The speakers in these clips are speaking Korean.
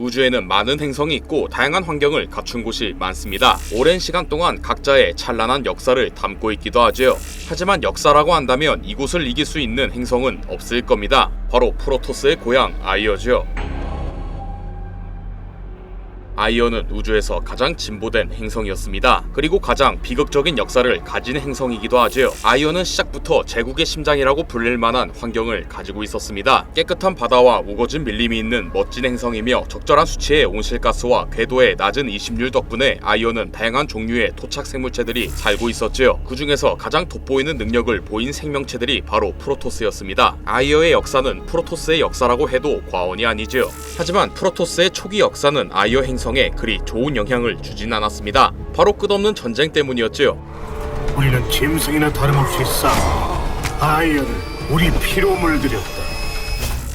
우주에는 많은 행성이 있고 다양한 환경을 갖춘 곳이 많습니다. 오랜 시간 동안 각자의 찬란한 역사를 담고 있기도 하죠. 하지만 역사라고 한다면 이곳을 이길 수 있는 행성은 없을 겁니다. 바로 프로토스의 고향 아이어죠. 아이어는 우주에서 가장 진보된 행성이었습니다. 그리고 가장 비극적인 역사를 가진 행성이기도 하죠. 아이어는 시작부터 제국의 심장이라고 불릴 만한 환경을 가지고 있었습니다. 깨끗한 바다와 우거진 밀림이 있는 멋진 행성이며 적절한 수치의 온실가스와 궤도의 낮은 이심률 덕분에 아이어는 다양한 종류의 토착 생물체들이 살고 있었지요. 그 중에서 가장 돋보이는 능력을 보인 생명체들이 바로 프로토스였습니다. 아이어의 역사는 프로토스의 역사라고 해도 과언이 아니지요. 하지만 프로토스의 초기 역사는 아이어 행성 에 그리 좋은 영향을 주진 않았습니다. 바로 끝없는 전쟁 때문이었지요. 우리는 짐승이나 다름없이 싸워 아이언을 우리 피로 물들였다.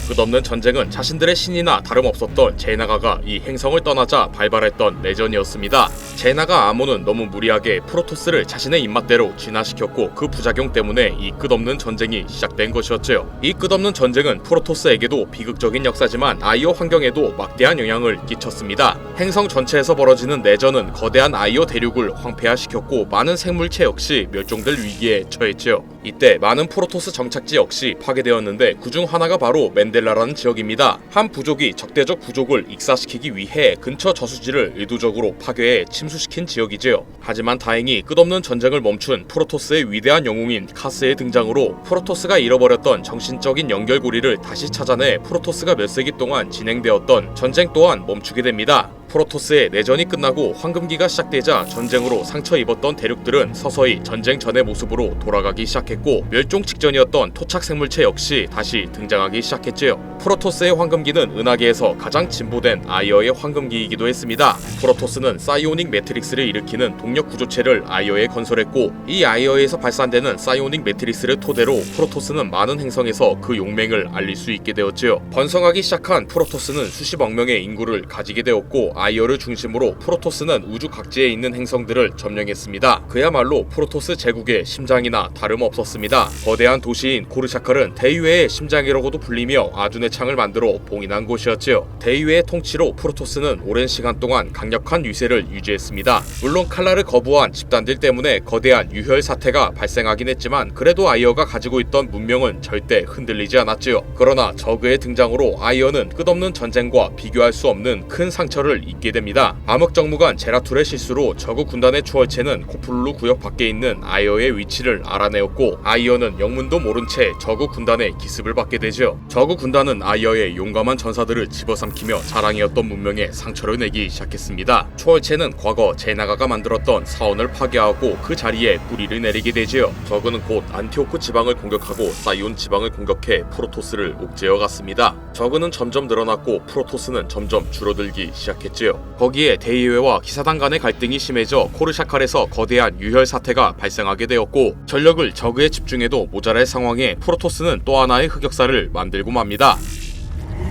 끝없는 전쟁은 자신들의 신이나 다름없었던 제나가가 이 행성을 떠나자 발발했던 내전이었습니다. 제나가 아몬은 너무 무리하게 프로토스를 자신의 입맛대로 진화시켰고 그 부작용 때문에 이 끝없는 전쟁이 시작된 것이었죠. 이 끝없는 전쟁은 프로토스에게도 비극적인 역사지만 아이오 환경에도 막대한 영향을 끼쳤습니다. 행성 전체에서 벌어지는 내전은 거대한 아이오 대륙을 황폐화시켰고 많은 생물체 역시 멸종될 위기에 처했죠. 이때 많은 프로토스 정착지 역시 파괴되었는데 그중 하나가 바로 맨델라라는 지역입니다. 한 부족이 적대적 부족을 익사시키기 위해 근처 저수지를 의도적으로 파괴해 침 수시킨 지역이지요. 하지만 다행히 끝없는 전쟁을 멈춘 프로토스의 위대한 영웅인 카스의 등장으로 프로토스가 잃어버렸던 정신적인 연결고리를 다시 찾아내 프로토스가 몇 세기 동안 진행되었던 전쟁 또한 멈추게 됩니다. 프로토스의 내전이 끝나고 황금기가 시작되자 전쟁으로 상처 입었던 대륙들은 서서히 전쟁 전의 모습으로 돌아가기 시작했고 멸종 직전이었던 토착 생물체 역시 다시 등장하기 시작했지요. 프로토스의 황금기는 은하계에서 가장 진보된 아이어의 황금기이기도 했습니다. 프로토스는 사이오닉 매트릭스를 일으키는 동력 구조체를 아이어에 건설했고 이 아이어에서 발산되는 사이오닉 매트릭스를 토대로 프로토스는 많은 행성에서 그 용맹을 알릴 수 있게 되었지요. 번성하기 시작한 프로토스는 수십억 명의 인구를 가지게 되었고 아이어를 중심으로 프로토스는 우주 각지에 있는 행성들을 점령했습니다. 그야말로 프로토스 제국의 심장이나 다름없었습니다. 거대한 도시인 코르샤칼은 대유해의 심장이라고도 불리며 아둔의 창을 만들어 봉인한 곳이었지요. 대유해의 통치로 프로토스는 오랜 시간 동안 강력한 위세를 유지했습니다. 물론 칼라를 거부한 집단들 때문에 거대한 유혈 사태가 발생하긴 했지만 그래도 아이어가 가지고 있던 문명은 절대 흔들리지 않았지요. 그러나 저그의 등장으로 아이어는 끝없는 전쟁과 비교할 수 없는 큰 상처를 입게 됩니다. 암흑정무관 제라툴의 실수로 저그 군단의 추월체는 코플루 구역 밖에 있는 아이어의 위치를 알아내었고 아이어는 영문도 모른 채 저그 군단의 기습을 받게 되죠. 저그 군단은 아이어의 용감한 전사들을 집어삼키며 자랑이었던 문명에 상처를 내기 시작했습니다. 추월체는 과거 제나가가 만들었던 사원을 파괴하고 그 자리에 뿌리를 내리게 되지요. 저그는 곧 안티오크 지방을 공격하고 사이온 지방을 공격해 프로토스를 옥죄어 갔습니다. 저그는 점점 늘어났고 프로토스는 점점 줄어들기 시작했지요. 거기에 대의회와 기사단 간의 갈등이 심해져 코르샤칼에서 거대한 유혈 사태가 발생하게 되었고 전력을 저그에 집중해도 모자랄 상황에 프로토스는 또 하나의 흑역사를 만들고 맙니다.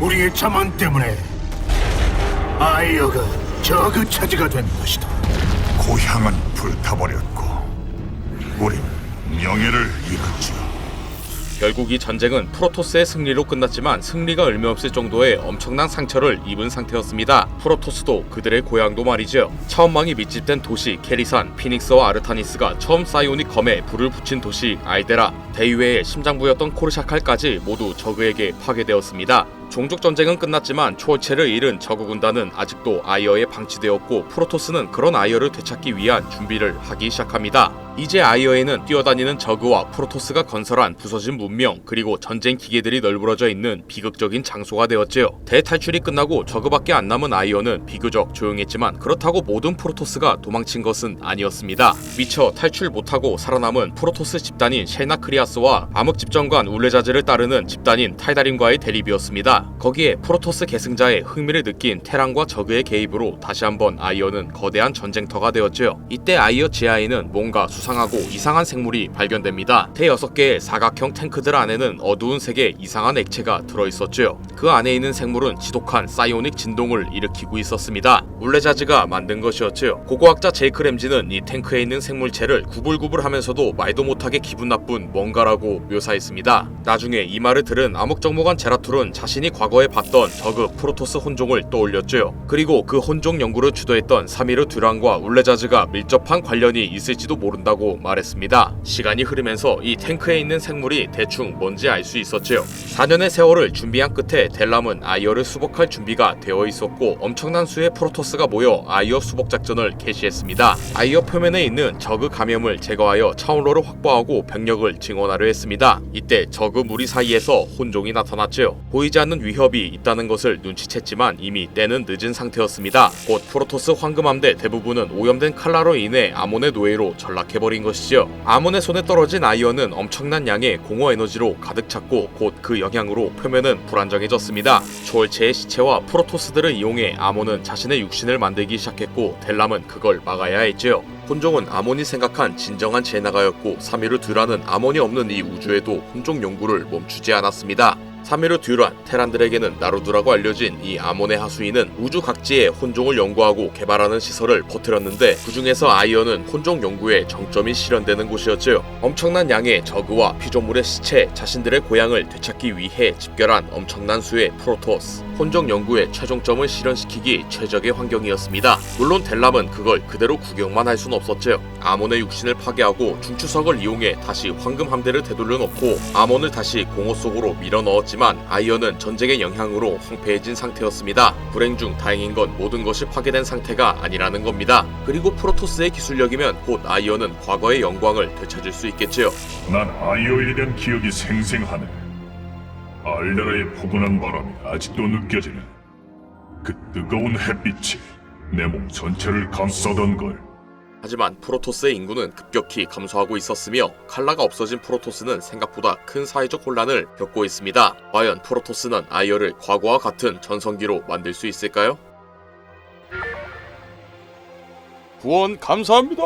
우리의 자만 때문에 아이어가 저그 차지가 된 것이다. 고향은 불타버렸고 우린 명예를 잃었죠. 결국 이 전쟁은 프로토스의 승리로 끝났지만 승리가 의미 없을 정도의 엄청난 상처를 입은 상태였습니다. 프로토스도 그들의 고향도 말이죠. 차원망이 밀집된 도시 케리산, 피닉스와 아르타니스가 처음 사이오닉 검에 불을 붙인 도시 알데라, 대유회의 심장부였던 코르샤칼까지 모두 저그에게 파괴되었습니다. 종족 전쟁은 끝났지만 초월체를 잃은 저그 군단은 아직도 아이어에 방치되었고 프로토스는 그런 아이어를 되찾기 위한 준비를 하기 시작합니다. 이제 아이어에는 뛰어다니는 저그와 프로토스가 건설한 부서진 문명 그리고 전쟁 기계들이 널브러져 있는 비극적인 장소가 되었지요. 대탈출이 끝나고 저그밖에 안 남은 아이어는 비교적 조용했지만 그렇다고 모든 프로토스가 도망친 것은 아니었습니다. 미처 탈출 못하고 살아남은 프로토스 집단인 쉘나크리아스와 암흑 집정관 울레자즈를 따르는 집단인 탈다림과의 대립이었습니다. 거기에 프로토스 계승자의 흥미를 느낀 테란과 저그의 개입으로 다시 한번 아이어는 거대한 전쟁터가 되었죠. 이때 아이어 지하에는 뭔가 수상하고 이상한 생물이 발견됩니다. 대여섯 개의 사각형 탱크들 안에는 어두운 색의 이상한 액체가 들어있었죠. 그 안에 있는 생물은 지독한 사이오닉 진동을 일으키고 있었습니다. 울레자즈가 만든 것이었죠. 고고학자 제이크 램지는 이 탱크에 있는 생물체를 구불구불하면서도 말도 못하게 기분 나쁜 뭔가라고 묘사했습니다. 나중에 이 말을 들은 암흑정보관 제라툴은 자신이 자신이 과거에 봤던 저그 프로토스 혼종을 떠올렸죠. 그리고 그 혼종 연구를 주도했던 사미르 듀란과 울레자즈가 밀접한 관련이 있을지도 모른다고 말했습니다. 시간이 흐르면서 이 탱크에 있는 생물이 대충 뭔지 알 수 있었죠. 4년의 세월을 준비한 끝에 델람은 아이어를 수복할 준비가 되어 있었고 엄청난 수의 프로토스가 모여 아이어 수복 작전을 개시했습니다. 아이어 표면에 있는 저그 감염을 제거하여 차원로를 확보하고 병력을 증원하려 했습니다. 이때 저그 무리 사이에서 혼종이 나타났죠. 보이지 않는 위협이 있다는 것을 눈치챘지만 이미 때는 늦은 상태였습니다. 곧 프로토스 황금함대 대부분은 오염된 칼라로 인해 아몬의 노예로 전락해버린 것이죠. 아몬의 손에 떨어진 아이어는 엄청난 양의 공허 에너지로 가득 찼고 곧 그 영향으로 표면은 불안정해졌습니다. 초월체의 시체와 프로토스들을 이용해 아몬은 자신의 육신을 만들기 시작했고 델람은 그걸 막아야 했죠. 혼종은 아몬이 생각한 진정한 제나가였고 사미르 듀란은 아몬이 없는 이 우주에도 혼종 연구를 멈추지 않았습니다. 사미르 듀란, 테란들에게는 나루두라고 알려진 이 아몬의 하수인은 우주 각지에 혼종을 연구하고 개발하는 시설을 퍼뜨렸는데 그 중에서 아이언은 혼종 연구에 정점이 실현되는 곳이었죠. 엄청난 양의 저그와 피조물의 시체, 자신들의 고향을 되찾기 위해 집결한 엄청난 수의 프로토스. 혼종 연구의 최종점을 실현시키기 최적의 환경이었습니다. 물론 델람은 그걸 그대로 구경만 할 순 없었죠. 아몬의 육신을 파괴하고 중추석을 이용해 다시 황금 함대를 되돌려 놓고 아몬을 다시 공허 속으로 밀어 넣었지 만 아이언은 전쟁의 영향으로 황폐해진 상태였습니다. 불행 중 다행인 건 모든 것이 파괴된 상태가 아니라는 겁니다. 그리고 프로토스의 기술력이면 곧 아이언은 과거의 영광을 되찾을 수 있겠지요. 난 아이오에 대한 기억이 생생하네. 알레라의 포근한 바람이 아직도 느껴지네. 그 뜨거운 햇빛이 내 몸 전체를 감싸던 걸. 하지만 프로토스의 인구는 급격히 감소하고 있었으며 칼라가 없어진 프로토스는 생각보다 큰 사회적 혼란을 겪고 있습니다. 과연 프로토스는 아이어를 과거와 같은 전성기로 만들 수 있을까요? 후원 감사합니다.